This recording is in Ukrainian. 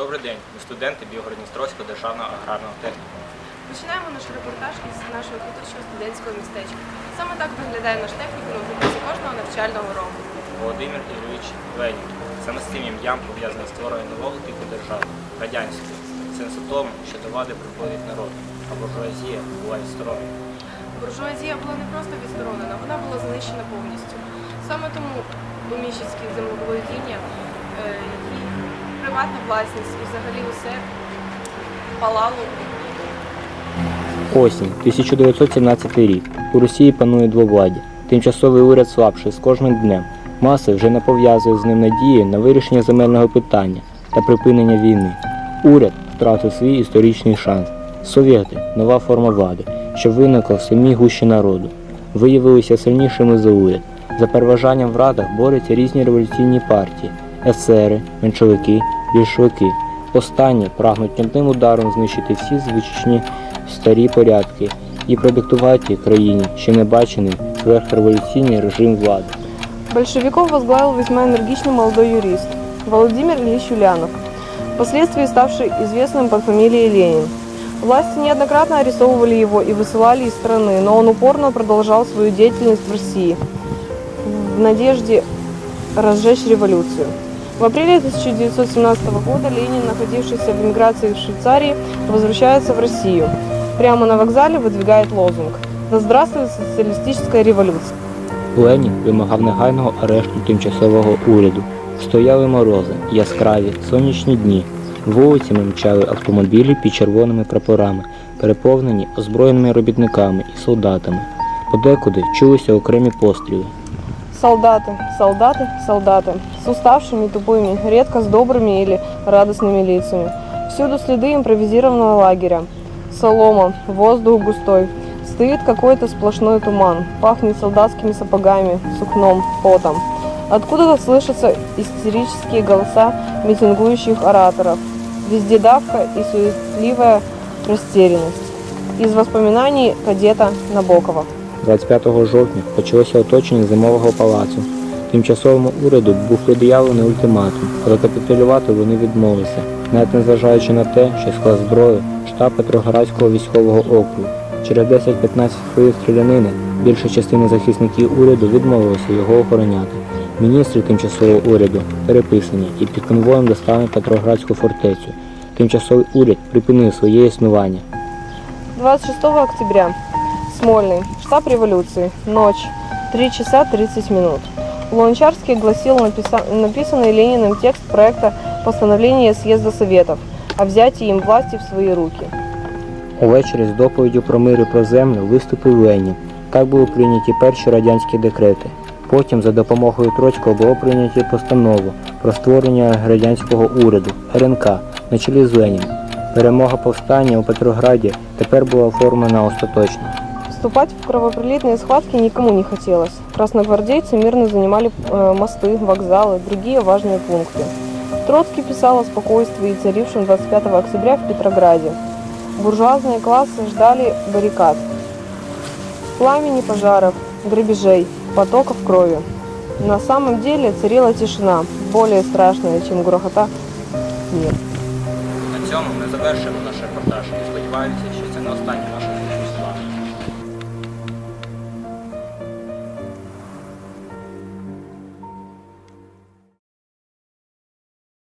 Добрий день, ми студенти Білгородністровського державного аграрного технікуму. Починаємо наш репортаж із нашого квітучого студентського містечка. Саме так виглядає наш технікум на кінці кожного навчального року. Володимир Ілліч Ленін. Саме з цим ім'ям пов'язане створення нового типу держави радянської. Сенс у тому, що до влади приходить народ, а буржуазія була відсторонена. Буржуазія була не просто відсторонена, вона була знищена повністю. Саме тому поміщицькі землеволодіння, е, приватна власність і взагалі усе палало. Осінь, 1917 рік. У Росії панує двовладдя. Тимчасовий уряд слабший з кожним днем. Маси вже не пов'язують з ним надії на вирішення земельного питання та припинення війни. Уряд втратив свій історичний шанс. Совєти нова форма влади, що виникла в самій гущі народу. Виявилися сильнішими за уряд. За переважанням в радах борються різні революційні партії есери, меншовики, більшовики. Останні прагнуть одним ударом знищити всі звичні старі порядки і продиктувати країні ще не бачений сверхреволюційний режим влади. Большевиков возглавил весьма энергичный молодой юрист Владимир Ильич Юлянов, впоследствии ставший известным под фамилией Ленин. Власти неоднократно арестовывали его и высылали из страны, но он упорно продолжал свою деятельность в России в надежде разжечь революцию. В апреле 1917 года Ленин, находившийся в эмиграции в Швейцарии, возвращается в Россию. Прямо на вокзале выдвигает лозунг «Да здравствует социалистическая революция». Ленін вимагав негайного арешту тимчасового уряду. Стояли морози, яскраві, сонячні дні. Вулицями мчали автомобілі під червоними прапорами, переповнені озброєними робітниками і солдатами. Подекуди чулися окремі постріли. Солдаты, солдаты, солдаты, с уставшими, тупыми, редко с добрыми или радостными лицами. Всюду следы импровизированного лагеря. Солома, воздух густой. Стоит какой-то сплошной туман. Пахнет солдатскими сапогами, сукном, потом. Откуда-то слышатся истерические голоса митингующих ораторов. Везде давка и суетливая растерянность. Из воспоминаний кадета Набокова. 25 жовтня почалося оточення зимового палацу. Тимчасовому уряду був пред'явлений ультиматум, але капітулювати вони відмовилися, навіть незважаючи на те, що склад зброї штаб Петроградського військового округу. Через 10-15 хвилин стрілянини більша частина захисників уряду відмовилася його охороняти. Міністри тимчасового уряду переписані і під конвоєм доставлені Петроградську фортецю. Тимчасовий уряд припинив своє існування. 26 октября. Смольный. Штаб революции. Ночь. 3 часа 30 минут. Луначарский гласил написа- написанный Лениным текст проекта постановления съезда Советов о взятии им власти в свои руки. Увечері з доповіддю про мир і про землю виступив Ленін. Так були прийняті перші радянські декрети. Потім за допомогою Троцького було прийняті постанову про створення радянського уряду РНК на чолі з Леніном. Перемога повстання у Петрограді тепер була оформлена остаточно. Вступать в кровопролитные схватки никому не хотелось. Красногвардейцы мирно занимали э, мосты, вокзалы, другие важные пункты. Троцкий писал о спокойствии, царившем 25 октября в Петрограде. Буржуазные классы ждали баррикад, пламени пожаров, грабежей, потоков крови. На самом деле царила тишина, более страшная, чем грохота мир. На цьому ми завершуємо наш репортаж і сподіваємося, що це не остання наша зустріч.